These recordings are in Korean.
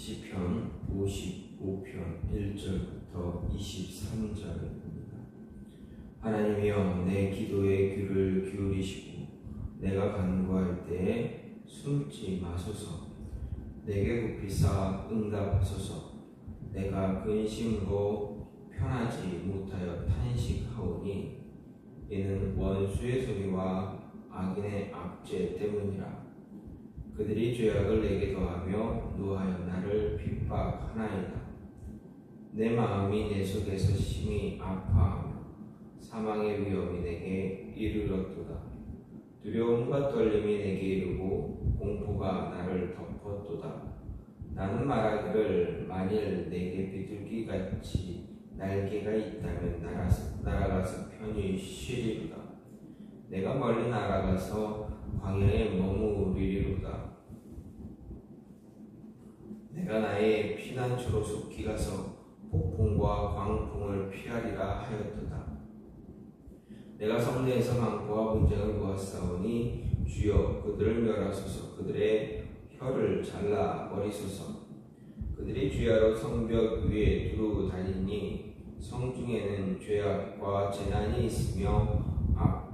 시편 55편 1절부터 23절입니다. 하나님이여 내 기도에 귀를 기울이시고 내가 간구할 때에 숨지 마소서. 내게 굽히사 응답하소서. 내가 근심으로 편하지 못하여 탄식하오니 이는 원수의 소리와 악인의 압제 때문이라 그들이 죄악을 내게 더하며 노하여 나를 핍박하나이다. 내 마음이 내 속에서 심히 아파하며 사망의 위험이 내게 이르렀도다. 두려움과 떨림이 내게 이르고 공포가 나를 덮었도다. 나는 말하기를 만일 내게 비둘기 같이 날개가 있다면 날아서, 날아가서 편히 쉬리로다. 내가 멀리 날아가서 광야에 머무르리로다. 내가 나의 피난처로 속히 가서 폭풍과 광풍을 피하리라 하였도다. 내가 성내에서 망고와 분쟁을 보았사오니 주여 그들을 멸하소서 그들의 혀를 잘라 버리소서 그들이 주야로 성벽 위에 두루 다니니 성중에는 죄악과 재난이 있으며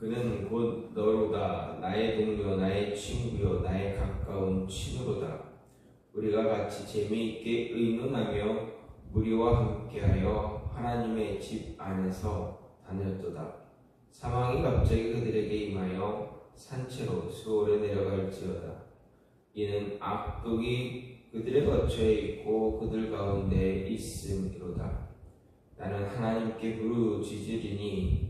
그는 곧 너로다 나의 동료 나의 친구요 나의 가까운 친구로다. 우리가 같이 재미있게 의논하며 우리와 함께하여 하나님의 집 안에서 다녔도다. 사망이 갑자기 그들에게 임하여 산채로 수월에 내려갈지어다. 이는 악독이 그들의 거처에 있고 그들 가운데 있음이로다. 나는 하나님께 부르짖으리니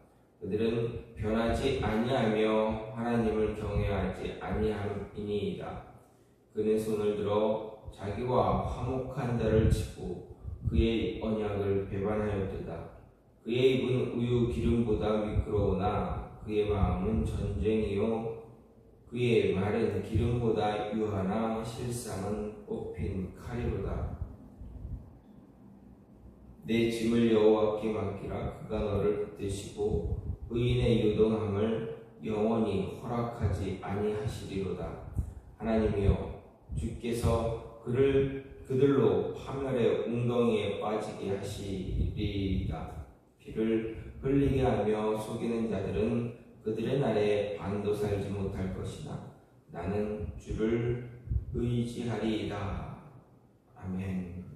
그들은 변하지 아니하며 하나님을 경외하지 아니함이니이다. 그는 손을 들어 자기와 화목한 자를 치고 그의 언약을 배반하였도다. 그의 입은 우유 기름보다 미끄러우나 그의 마음은 전쟁이요 그의 말은 기름보다 유하나 실상은 뽑힌 칼이로다. 내 짐을 여호와께 맡기라 그가 너를 붙드시고 의인의 유동함을 영원히 허락하지 아니하시리로다. 하나님이여 주께서 그를 그들로 파멸의 웅덩이에 빠지게 하시리이다. 피를 흘리게 하며 속이는 자들은 그들의 날에 반도 살지 못할 것이나 나는 주를 의지하리이다. 아멘.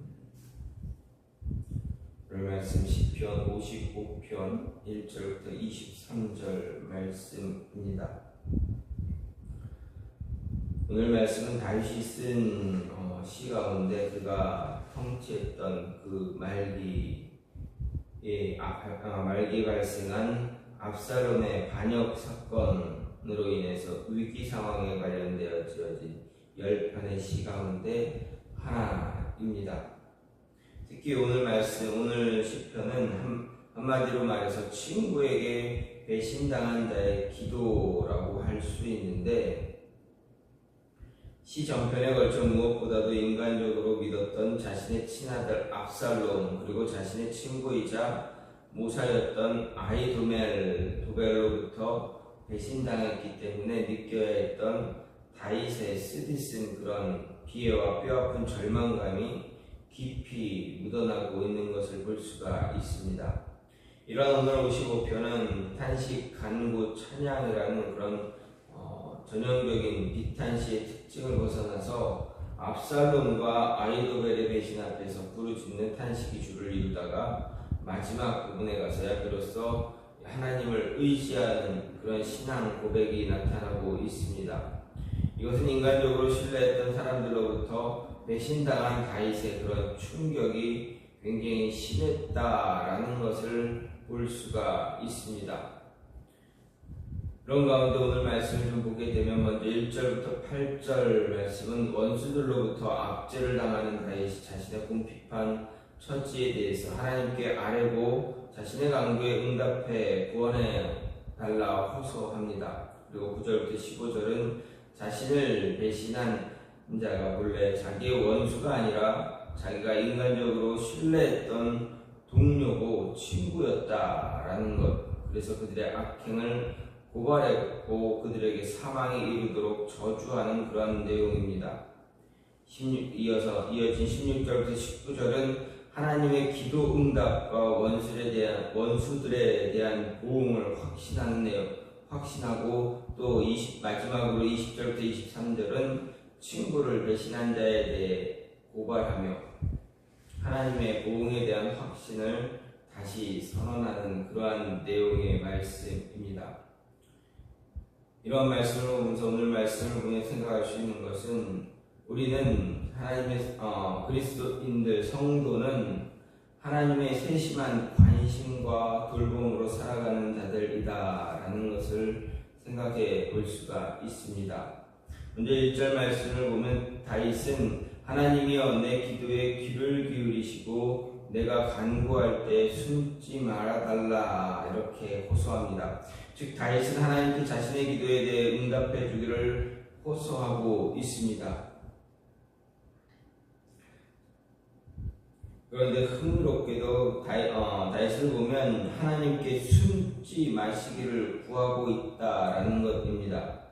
오늘 말씀 시편 55편 1절부터 23절 말씀입니다. 오늘 말씀은 다윗이 쓴 어, 시 가운데 그가 통치했던 그 말기에 아, 아, 말기 발생한 압살롬의 반역 사건으로 인해서 위기 상황에 관련되어 지어진 열 편의 시 가운데 하나입니다. 특히 오늘 말씀, 오늘 한, 한마디로 말해서 친구에게 배신당한 자의 기도라고 할 수 있는데 시 전편에 걸쳐 무엇보다도 인간적으로 믿었던 자신의 친아들 압살롬 그리고 자신의 친구이자 모사였던 아이도멜 도벨로부터 배신당했기 때문에 느껴야 했던 다윗의 쓰디쓴 그런 비애와 뼈아픈 절망감이 깊이 묻어나고 있는 것을 볼 수가 있습니다. 이런 오늘 55편은 탄식, 간구, 찬양이라는 그런 어, 전형적인 비탄시의 특징을 벗어나서 압살롬과 아이도벨의 배신 앞에서 부르짖는 탄식이 줄을 이루다가 마지막 부분에 가서야 비로소 하나님을 의지하는 그런 신앙 고백이 나타나고 있습니다. 이것은 인간적으로 신뢰했던 사람들로부터 배신당한 다윗의 그런 충격이 굉장히 심했다라는 것을 볼 수가 있습니다. 그런 가운데 오늘 말씀을 좀 보게 되면 먼저 1절부터 8절 말씀은 원수들로부터 압제를 당하는 다윗이 자신의 궁핍한 처지에 대해서 하나님께 아뢰고 자신의 강구에 응답해 구원해 달라 호소합니다. 그리고 9절부터 15절은 자신을 배신한 자가 본래 자기의 원수가 아니라 자기가 인간적으로 신뢰했던 동료고 친구였다라는 것. 그래서 그들의 악행을 고발했고 그들에게 사망에 이르도록 저주하는 그런 내용입니다. 16, 이어서 이어진 16절부터 19절은 하나님의 기도 응답과 원수에 대한 원수들에 대한 보응을 확신하는 내용, 확신하고 또 20, 마지막으로 20절부터 23절은 친구를 배신한 자에 대해 고발하며 하나님의 보응에 대한 확신을 다시 선언하는 그러한 내용의 말씀입니다. 이러한 말씀을 보면서 오늘 말씀을 보며 생각할 수 있는 것은 우리는 하나님의 어, 그리스도인들 성도는 하나님의 세심한 관심과 돌봄으로 살아가는 자들이다라는 것을 생각해 볼 수가 있습니다. 먼저 1절 말씀을 보면 다윗은 하나님이여 내 기도에 귀를 기울이시고 내가 간구할 때 숨지 말아달라 이렇게 호소합니다. 즉 다윗은 하나님께 자신의 기도에 대해 응답해 주기를 호소하고 있습니다. 그런데 흥미롭게도 다이, 어, 다윗을 보면 하나님께 숨지 마시기를 구하고 있다라는 것입니다.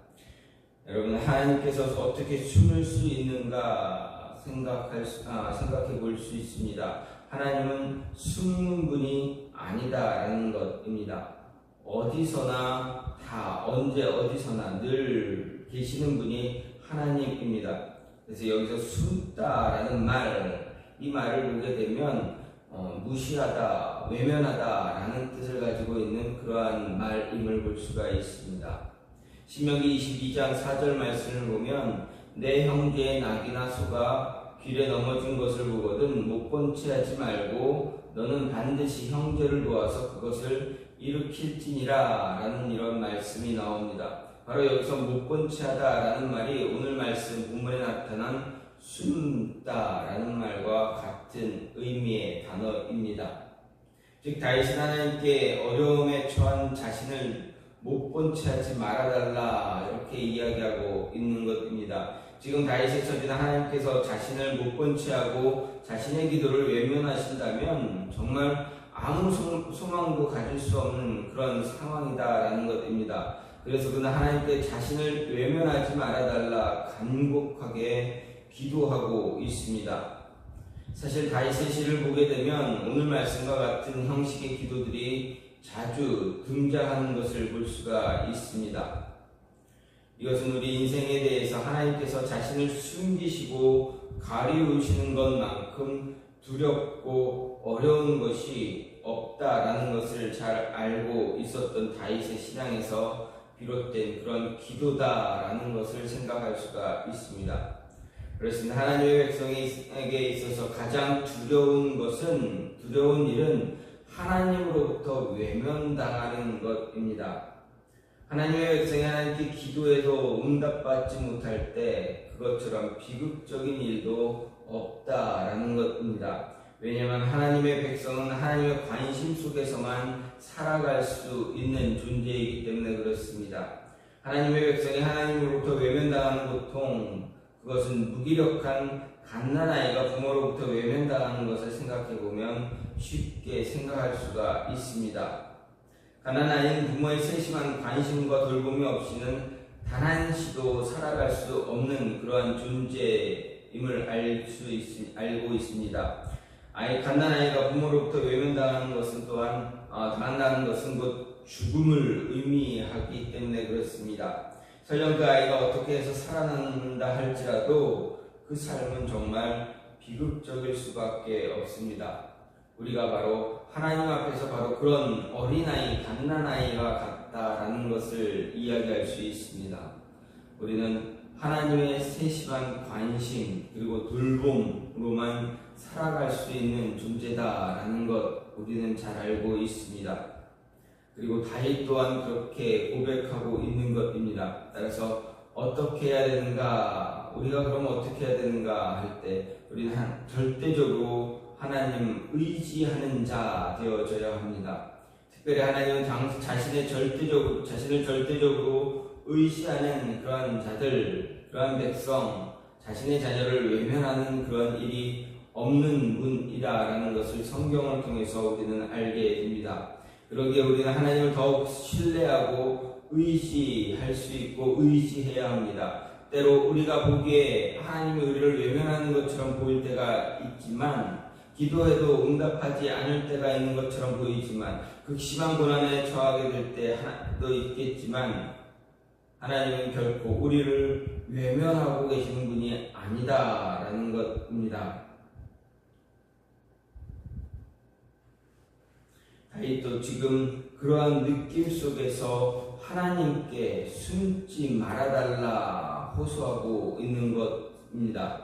여러분 하나님께서 어떻게 숨을 수 있는가 생각할 수, 아, 생각해 볼 수 있습니다. 하나님은 숨는 분이 아니다라는 것입니다. 어디서나 다 언제 어디서나 늘 계시는 분이 하나님입니다. 그래서 여기서 숨다라는 말 이 말을 보게 되면 어, 무시하다, 외면하다라는 뜻을 가지고 있는 그러한 말임을 볼 수가 있습니다. 신명기 22장 4절 말씀을 보면 내 형제의 낙이나 소가 길에 넘어진 것을 보거든 못본채 하지 말고 너는 반드시 형제를 도와서 그것을 일으킬지니라 라는 이런 말씀이 나옵니다. 바로 여기서 못본채 하다 라는 말이 오늘 말씀 본문에 나타난 숨다 라는 말과 같은 의미의 단어입니다. 즉 다윗은 하나님께 어려움에 처한 자신을 못 본 채 하지 말아달라 이렇게 이야기하고 있는 것입니다. 지금 다윗의 처지는 하나님께서 자신을 못본 채 하고 자신의 기도를 외면하신다면 정말 아무 소망도 가질 수 없는 그런 상황이다라는 것입니다. 그래서 그는 하나님께 자신을 외면하지 말아달라 간곡하게 기도하고 있습니다. 사실 다윗의 시를 보게 되면 오늘 말씀과 같은 형식의 기도들이 자주 등장하는 것을 볼 수가 있습니다. 이것은 우리 인생에 대해서 하나님께서 자신을 숨기시고 가리우시는 것만큼 두렵고 어려운 것이 없다라는 것을 잘 알고 있었던 다윗의 신앙에서 비롯된 그런 기도다라는 것을 생각할 수가 있습니다. 그렇습니다. 하나님의 백성에게 있어서 가장 두려운 것은 두려운 일은 하나님으로부터 외면당하는 것입니다. 하나님의 백성이 하나님께 기도해서 응답받지 못할 때 그것처럼 비극적인 일도 없다라는 것입니다. 왜냐하면 하나님의 백성은 하나님의 관심 속에서만 살아갈 수 있는 존재이기 때문에 그렇습니다. 하나님의 백성이 하나님으로부터 외면당하는 고통, 그것은 무기력한 갓난아이가 부모로부터 외면당하는 것을 생각해 보면 쉽게 생각할 수가 있습니다. 갓난아이는 부모의 세심한 관심과 돌봄이 없이는 단 한 시도 살아갈 수 없는 그러한 존재임을 알수 알고 있습니다. 아이 갓난아이가 부모로부터 외면당하는 것은 또한 어, 당한다는 것은 곧 죽음을 의미하기 때문에 그렇습니다. 설령 그 아이가 어떻게 해서 살아남는다 할지라도 그 삶은 정말 비극적일 수밖에 없습니다. 우리가 바로 하나님 앞에서 바로 그런 어린아이, 갓난아이와 같다라는 것을 이야기할 수 있습니다. 우리는 하나님의 세심한 관심 그리고 돌봄으로만 살아갈 수 있는 존재다라는 것 우리는 잘 알고 있습니다. 그리고 다윗 또한 그렇게 고백하고 있는 것입니다. 따라서 어떻게 해야 되는가, 우리가 그럼 어떻게 해야 되는가 할 때 우리는 한, 절대적으로 하나님 의지하는 자 되어져야 합니다. 특별히 하나님은 장, 자신의 절대적으로 자신을 절대적으로 의지하는 그러한 자들, 그러한 백성, 자신의 자녀를 외면하는 그런 일이 없는 분이다라는 것을 성경을 통해서 우리는 알게 됩니다. 그러기에 우리는 하나님을 더욱 신뢰하고 의지할 수 있고 의지해야 합니다. 때로 우리가 보기에 하나님의 우리를 외면하는 것처럼 보일 때가 있지만 기도해도 응답하지 않을 때가 있는 것처럼 보이지만 극심한 고난에 처하게 될 때도 있겠지만 하나님은 결코 우리를 외면하고 계시는 분이 아니다라는 것입니다. 다윗도 지금 그러한 느낌 속에서 하나님께 숨지 말아달라 호소하고 있는 것입니다.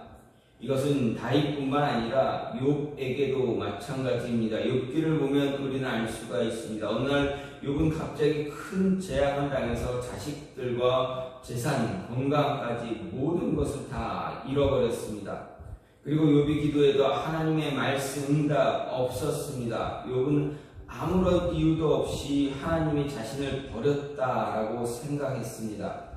이것은 다윗뿐만 아니라 욥에게도 마찬가지입니다. 욥기를 보면 우리는 알 수가 있습니다. 어느 날 욥은 갑자기 큰 재앙을 당해서 자식들과 재산, 건강까지 모든 것을 다 잃어버렸습니다. 그리고 욥이 기도해도 하나님의 말씀 응답 없었습니다. 욥은 아무런 이유도 없이 하나님이 자신을 버렸다라고 생각했습니다.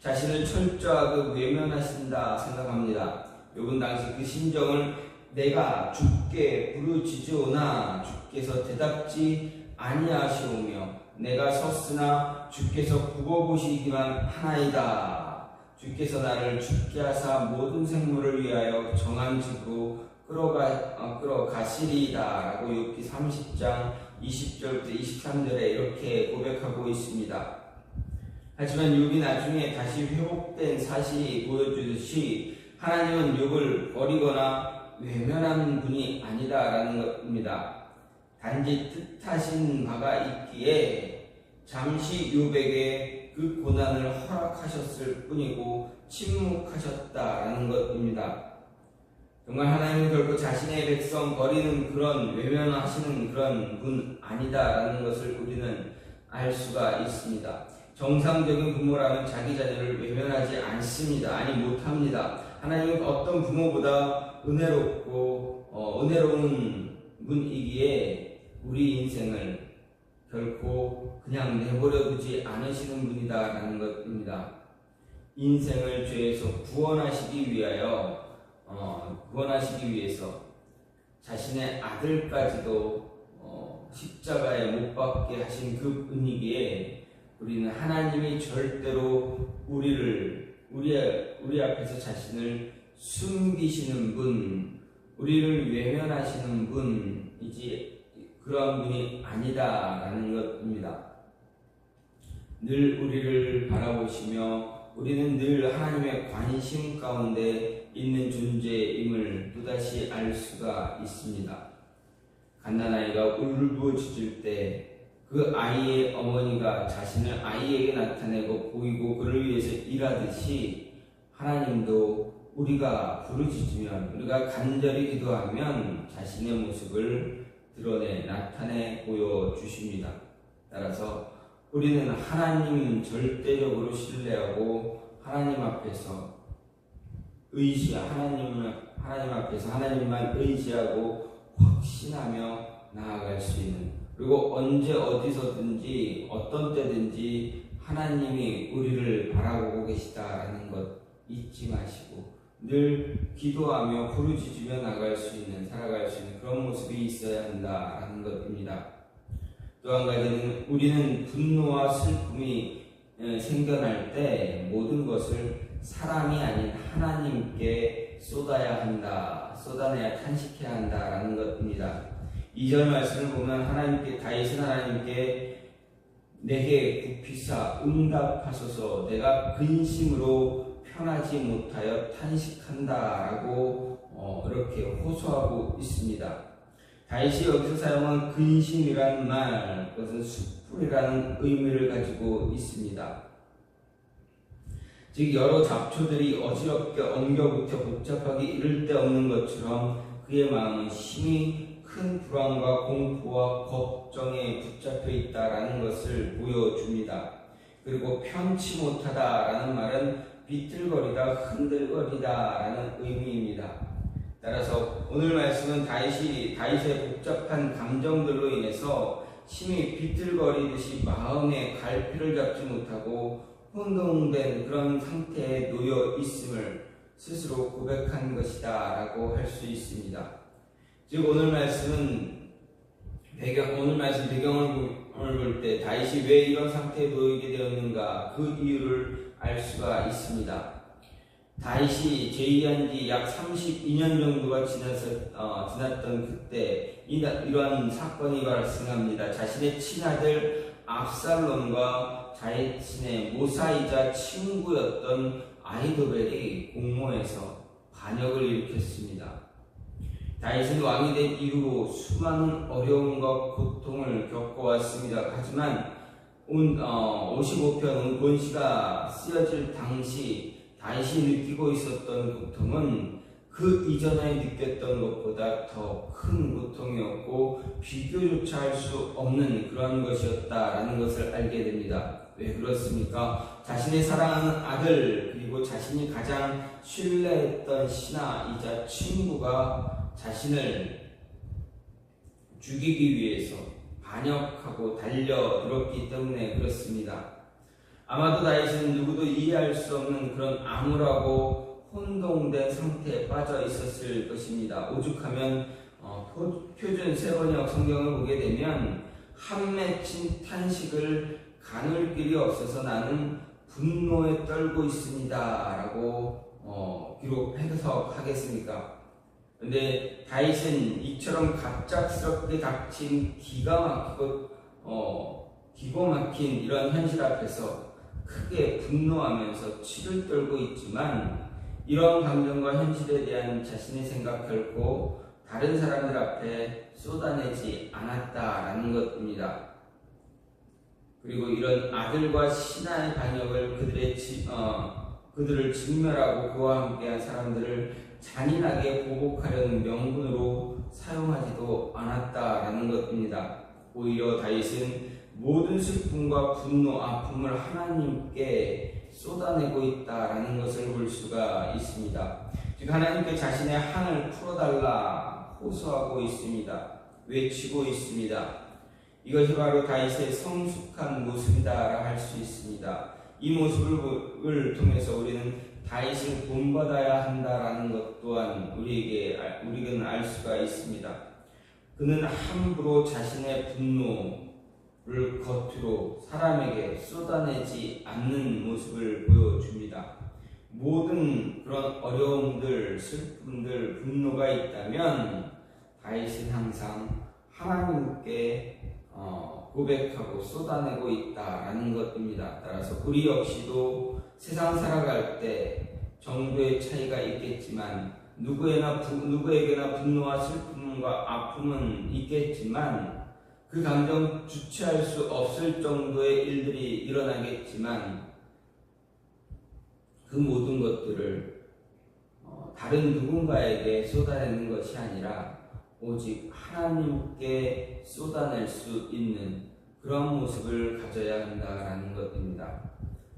자신을 철저하게 외면하신다 생각합니다. 요번 당시 그 심정을 내가 주께 부르짖으오나 주께서 대답지 아니하시오며 내가 섰으나 주께서 굽어보시기만 하나이다. 주께서 나를 죽게 하사 모든 생물을 위하여 정한 집으로 끌어가, 어, 끌어가시리다라고 욥기 30장 20절부터 23절에 이렇게 고백하고 있습니다. 하지만 욥이 나중에 다시 회복된 사실이 보여주듯이 하나님은 욥을 버리거나 외면하는 분이 아니다라는 것입니다. 단지 뜻하신 바가 있기에 잠시 욥에게 그 고난을 허락하셨을 뿐이고 침묵하셨다라는 것입니다. 정말 하나님은 결코 자신의 백성 버리는 그런 외면하시는 그런 분 아니다라는 것을 우리는 알 수가 있습니다. 정상적인 부모라면 자기 자녀를 외면하지 않습니다. 아니 못합니다. 하나님은 어떤 부모보다 은혜롭고 어, 은혜로운 분이기에 우리 인생을 결코 그냥 내버려 두지 않으시는 분이다라는 것입니다. 인생을 죄에서 구원하시기 위하여 어, 구원하시기 위해서 자신의 아들까지도 어, 십자가에 못 박게 하신 그 분위기에 우리는 하나님이 절대로 우리를 자신을 숨기시는 분, 우리를 외면하시는 분이지 그러한 분이 아니다라는 것입니다. 늘 우리를 바라보시며 우리는 늘 하나님의 관심 가운데 있는 존재임을 또다시 알 수가 있습니다. 갓난아이가 울부짖을 때 그 아이의 어머니가 자신을 아이에게 나타내고 보이고 그를 위해서 일하듯이 하나님도 우리가 부르짖으면 우리가 간절히 기도하면 자신의 모습을 드러내 나타내 보여 주십니다. 따라서 우리는 하나님 절대적으로 신뢰하고 하나님 앞에서 의지 하나님 하나님 앞에서 하나님만 의지하고 확신하며 나아갈 수 있는 그리고 언제 어디서든지 어떤 때든지 하나님이 우리를 바라보고 계시다라는 것 잊지 마시고 늘 기도하며 부르짖으며 나갈 수 있는 살아갈 수 있는 그런 모습이 있어야 한다라는 것입니다. 또 한 가지는 우리는 분노와 슬픔이 생겨날 때 모든 것을 사람이 아닌 하나님께 쏟아야 한다, 쏟아내야 탄식해야 한다라는 것입니다. 이전 말씀을 보면 하나님께 다윗은 하나님께 내게 굽히사 응답하소서 내가 근심으로 편하지 못하여 탄식한다라고 어, 이렇게 호소하고 있습니다. 다윗이 여기서 사용한 근심이란 말, 그것은 숯불이라는 의미를 가지고 있습니다. 즉 여러 잡초들이 어지럽게 엉겨붙어 복잡하게 이를 데 없는 것처럼 그의 마음은 심히 큰 불안과 공포와 걱정에 붙잡혀 있다라는 것을 보여줍니다. 그리고 편치 못하다라는 말은 비틀거리다, 흔들거리다라는 의미입니다. 따라서 오늘 말씀은 다윗이 다윗의 복잡한 감정들로 인해서 심히 비틀거리듯이 마음에 갈피를 잡지 못하고 혼동된 그런 상태에 놓여 있음을 스스로 고백한 것이다라고 할 수 있습니다. 즉 오늘 말씀은 배경 오늘 말씀 배경을 볼 때 다윗이 왜 이런 상태에 놓이게 되었는가 그 이유를 알 수가 있습니다. 다윗이 제의한 지 약 32년 정도가 지나서, 어, 지났던 그때 이, 이러한 사건이 발생합니다. 자신의 친아들 압살롬과 자신의 모사이자 친구였던 아이도벨이 공모해서 반역을 일으켰습니다. 다윗은 왕이 된 이후로 수많은 어려움과 고통을 겪어왔습니다. 하지만 온, 어, 55편 본시가 쓰여질 당시 다윗이 느끼고 있었던 고통은 그 이전에 느꼈던 것보다 더 큰 고통이었고 비교조차 할 수 없는 그런 것이었다라는 것을 알게 됩니다. 왜 그렇습니까? 자신의 사랑하는 아들 그리고 자신이 가장 신뢰했던 신하이자 친구가 자신을 죽이기 위해서 반역하고 달려들었기 때문에 그렇습니다. 아마도 다윗은 누구도 이해할 수 없는 그런 암울하고 혼동된 상태에 빠져 있었을 것입니다. 오죽하면 어, 표준 세번역 성경을 보게 되면 한 맺힌 탄식을 가눌 길이 없어서 나는 분노에 떨고 있습니다 라고 어, 기록 해석하겠습니까? 근데 다윗은 이처럼 갑작스럽게 닥친 기가 막히고 어, 기고 막힌 이런 현실 앞에서 크게 분노하면서 치를 떨고 있지만 이런 감정과 현실에 대한 자신의 생각 결코 다른 사람들 앞에 쏟아내지 않았다라는 것입니다. 그리고 이런 아들과 신하의 반역을 그들의 지, 어, 그들을 직멸하고 그와 함께한 사람들을 잔인하게 보복하려는 명분으로 사용하지도 않았다라는 것입니다. 오히려 다윗은 모든 슬픔과 분노, 아픔을 하나님께 쏟아내고 있다라는 것을 볼 수가 있습니다. 즉 하나님께 자신의 한을 풀어달라 호소하고 있습니다. 외치고 있습니다. 이것이 바로 다윗의 성숙한 모습이다라 할 수 있습니다. 이 모습을 통해서 우리는 다윗을 본받아야 한다라는 것 또한 우리에게 우리는 알 수가 있습니다. 그는 함부로 자신의 분노를 겉으로 사람에게 쏟아내지 않는 모습을 보여줍니다. 모든 그런 어려움들, 슬픔들, 분노가 있다면 다윗은 항상 하나님께 어, 고백하고 쏟아내고 있다라는 것입니다. 따라서 우리 역시도 세상 살아갈 때 정도의 차이가 있겠지만 누구에나 누구에게나 분노와 슬픔과 아픔은 있겠지만 그 감정 주체할 수 없을 정도의 일들이 일어나겠지만 그 모든 것들을 어, 다른 누군가에게 쏟아내는 것이 아니라 오직 하나님께 쏟아낼 수 있는 그런 모습을 가져야 한다라는 것입니다.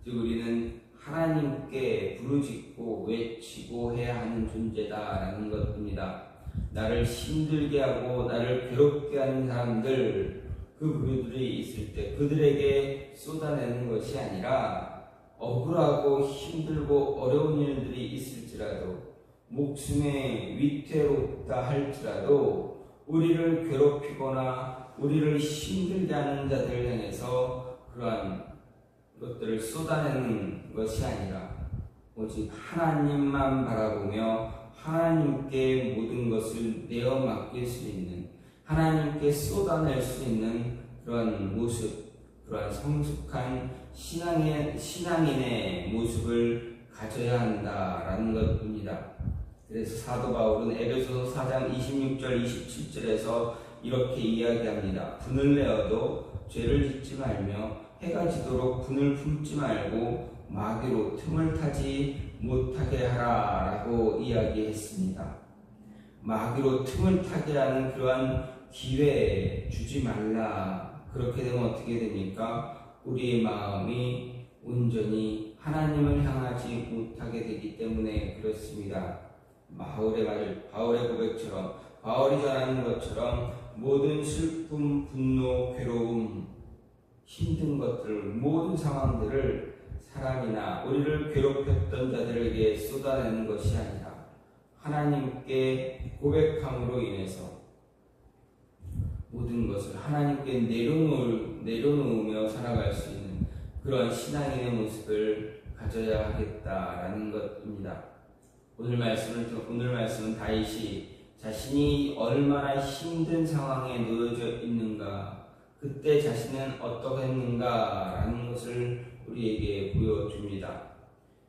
즉 우리는 하나님께 부르짖고 외치고 해야 하는 존재다라는 것입니다. 나를 힘들게 하고 나를 괴롭게 하는 사람들 그 그들이 있을 때 그들에게 쏟아내는 것이 아니라 억울하고 힘들고 어려운 일들이 있을지라도 목숨에 위태롭다 할지라도 우리를 괴롭히거나 우리를 힘들게 하는 자들을 향해서 그러한 것들을 쏟아내는 것이 아니라 오직 하나님만 바라보며 하나님께 모든 것을 내어 맡길 수 있는 하나님께 쏟아낼 수 있는 그런 모습, 그러한 성숙한 신앙의, 신앙인의 모습을 가져야 한다라는 것입니다. 그래서 사도 바울은 에베소서 4장 26절 27절에서 이렇게 이야기합니다. 분을 내어도 죄를 짓지 말며 해가 지도록 분을 품지 말고 마귀로 틈을 타지 못하게 하라라고 이야기했습니다. 마귀로 틈을 타게 하는 그러한 기회 주지 말라. 그렇게 되면 어떻게 됩니까? 우리의 마음이 온전히 하나님을 향하지 못하게 되기 때문에 그렇습니다. 바울의 말, 바울의 고백처럼 바울이 전하는 것처럼 모든 슬픔, 분노, 괴로움, 힘든 것들, 모든 상황들을 사람이나 우리를 괴롭혔던 자들에게 쏟아내는 것이 아니라 하나님께 고백함으로 인해서 모든 것을 하나님께 내려놓을, 내려놓으며 살아갈 수 있는 그런 신앙인의 모습을 가져야 하겠다라는 것입니다. 오늘 말씀을 오늘 말씀은 다윗이 자신이 얼마나 힘든 상황에 놓여져 있는가, 그때 자신은 어떠했는가라는 것을 우리에게 보여줍니다.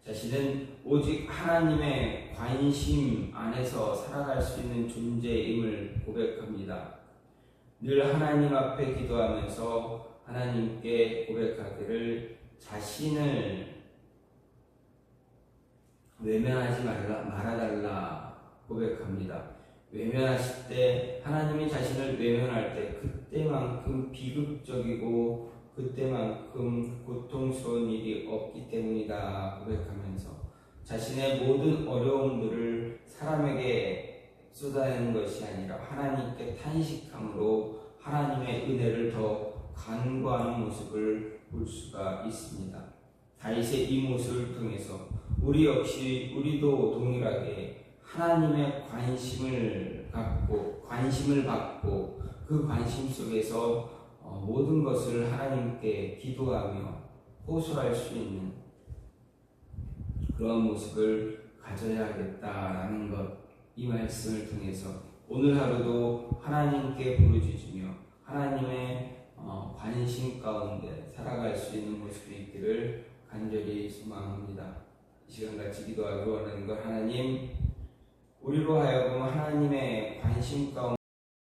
자신은 오직 하나님의 관심 안에서 살아갈 수 있는 존재임을 고백합니다. 늘 하나님 앞에 기도하면서 하나님께 고백하기를 자신을 외면하지 말라, 말아달라 고백합니다. 외면하실 때 하나님이 자신을 외면할 때 그때만큼 비극적이고 그때만큼 고통스러운 일이 없기 때문이다 고백하면서 자신의 모든 어려움들을 사람에게 쏟아내는 것이 아니라 하나님께 탄식함으로 하나님의 은혜를 더 간구하는 모습을 볼 수가 있습니다. 다윗의 이 모습을 통해서 우리 역시 우리도 동일하게 하나님의 관심을 갖고 관심을 받고 그 관심 속에서 어, 모든 것을 하나님께 기도하며 호소할 수 있는 그런 모습을 가져야겠다라는 것 이 말씀을 통해서 오늘 하루도 하나님께 부르짖으며 하나님의 어, 관심 가운데 살아갈 수 있는 모습이 있기를 간절히 소망합니다. 이 시간 같이 기도하기 원하는 것 하나님 우리로 하여금 하나님의 관심 가운데